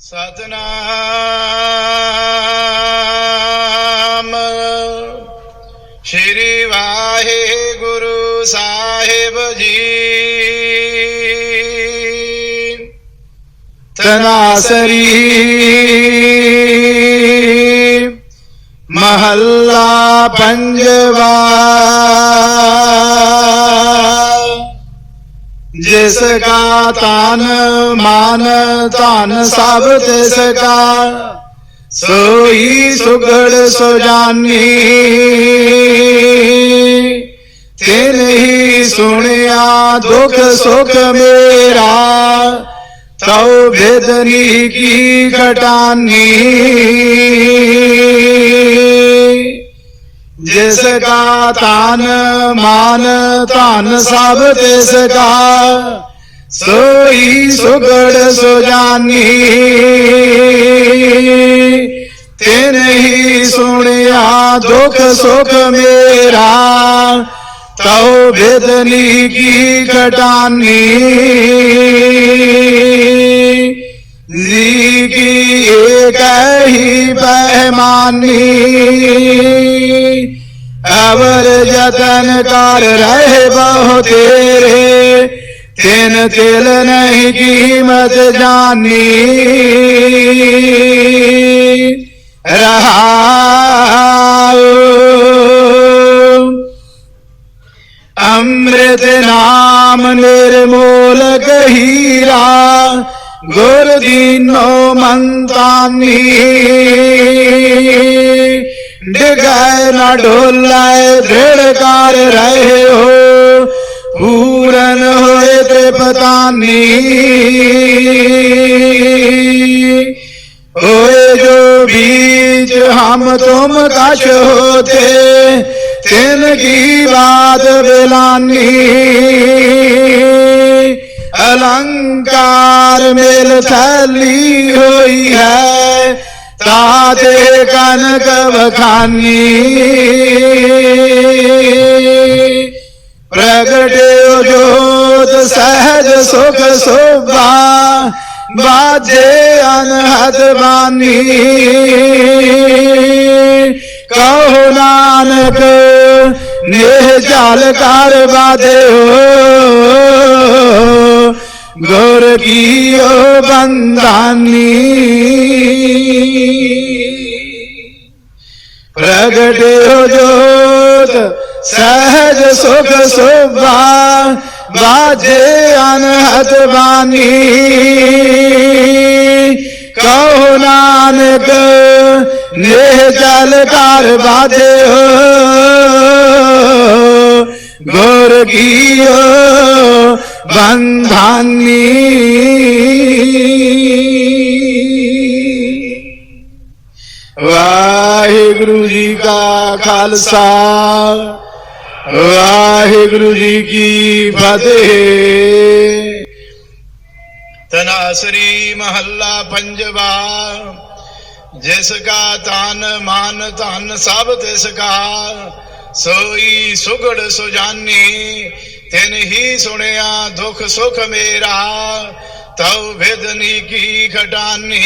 ਸਤਨਾਮ ਸ਼੍ਰੀ ਵਾਹਿਗੁਰੂ ਸਾਹਿਬ ਜੀ ਤਨਾਸਰੀ ਮਹੱਲਾ ਪੰਜਵਾ तेस का तान, मान, तान सब तेस का। सोई सुगढ़ सुजानी। तेन ही सुनिया दुख सुख मेरा तो भेदनी की कटानी जिसका तान मान धन सब तिसका सोई सुगड़ सुजानी तिन ही सुनिया दुख सुख मेरा तो बेदनी की कटानी जी की एक ही पैमानी बराबर जतन कर रहे बहु तेरे। तेन तेल नहीं कीमत जानी। रहा अमृत नाम निर्मूलक हीरा गुर दीनो मंतानी। डिगाए ना ढोलाए भेड़कार रहे हो। पूरन होए ते पता नहीं। होए जो बीज हम तुम कश होते, तिन की बात बिलानी अलंकार मेल थैली हुई है ताते कनक बखानी प्रगटे जोत, सहज सुख शोभा, बाजे अनहद बानी। कहो नानक, नेह जाल कर बादे हो। ओ बंदानी। प्रगटे हो जोत, सहज सुख शोभा बाजे अनहद बानी। कहो नानक, नेह जल कर बाजे हो। गोर की बंधानी वाहेगुरु जी का खालसा वाहे गुरु जी की फतेह। तनासरी महल्ला पंजवा, जिसका तान मान तान सब तिसका, सोई सुगड़ सुजानी तिन ही सुनया दुख सुख मेरा तव भेदनी की खटानी